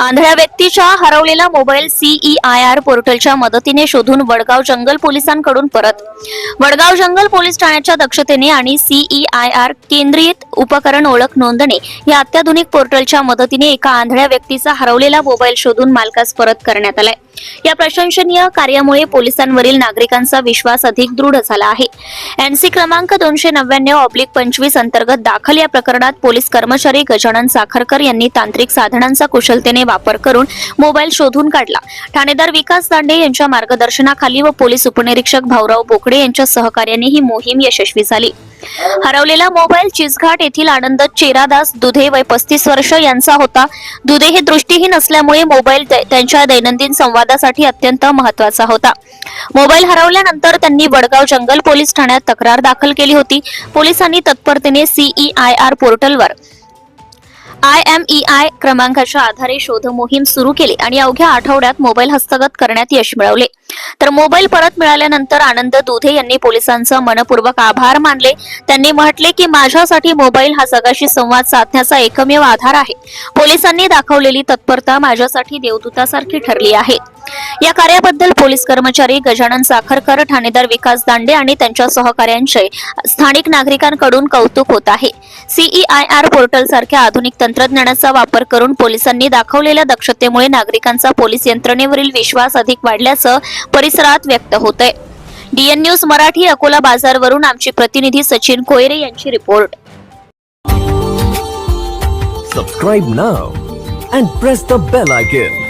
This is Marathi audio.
आंधळ्या व्यक्तीच्या हरवलेला मोबाईल सीईआयआर पोर्टलच्या मदतीने शोधून वडगाव जंगल पोलिसांकडून परत. वडगाव जंगल पोलीस ठाण्याच्या दक्षतेने आणि सीईआयआर केंद्रित उपकरण ओळख नोंदणी या अत्याधुनिक पोर्टलच्या मदतीने एका आंधळ्या व्यक्तीचा हरवलेला मोबाईल शोधून मालकास परत करण्यात आलाय. या प्रशंसनीय कार्यामुळे पोलिसांवरील नागरिकांचा विश्वास अधिक दृढ झाला आहे. एनसी क्रमांक दोनशे नव्याण्णव ऑब्लिक पंचवीस अंतर्गत दाखल या प्रकरणात पोलीस कर्मचारी गजानन साखरकर यांनी तांत्रिक साधनांचा कुशलतेने वापर करून मोबाईल शोधून काढला. ठाणेदार विकास दांडे यांच्या मार्गदर्शनाखाली व पोलीस उपनिरीक्षक भाऊराव बोकडे यांच्या सहकार्याने ही मोहीम यशस्वी झाली. हरवलेला मोबाईल चिचघाट येथील आनंद चेरादास दुधे वय पस्तीस वर्ष यांचा होता. दुधे हे दृष्टीहीन असल्यामुळे मोबाईल त्यांच्या दैनंदिन संवादासाठी अत्यंत महत्त्वाचा होता. मोबाईल हरवल्यानंतर त्यांनी वडगाव जंगल पोलीस ठाण्यात तक्रार दाखल केली होती. पोलिसांनी तत्परतेने सीईआयआर पोर्टलवर आय एम ई आय क्रमांकाच्या आधारे शोध मोहीम सुरू केली आणि अवघ्या आठवड्यात मोबाईल हस्तगत करण्यात यश मिळवले. तर मोबाईल परत मिळाल्यानंतर आनंद दुधे यांनी पोलिसांचं मनपूर्वक आभार मानले. त्यांनी म्हटले की माझ्यासाठी मोबाईल हा जगाशी संवाद साधण्याचा एकमेव आधार आहे. पोलिसांनी दाखवलेली तत्परता माझ्यासाठी देवदूतासारखी ठरली आहे. या कार्याबद्दल पोलीस कर्मचारी गजानन साखरकर ठाणेदार विकास दांडे आणि त्यांच्या सहकाऱ्यांचे स्थानिक नागरिकांकडून कौतुक होत आहे. सीईआयआर पोर्टल सारख्या आधुनिक तंत्रज्ञानाचा वापर करून पोलिसांनी दाखवलेल्या दक्षतेमुळे नागरिकांचा पोलीस यंत्रणेवरील विश्वास अधिक वाढल्याचं परिसरात व्यक्त होत आहे डीएन न्यूज मराठी अकोला बाजारवरून आमचे प्रतिनिधी सचिन कोयरे यांची report. Subscribe now and press the bell icon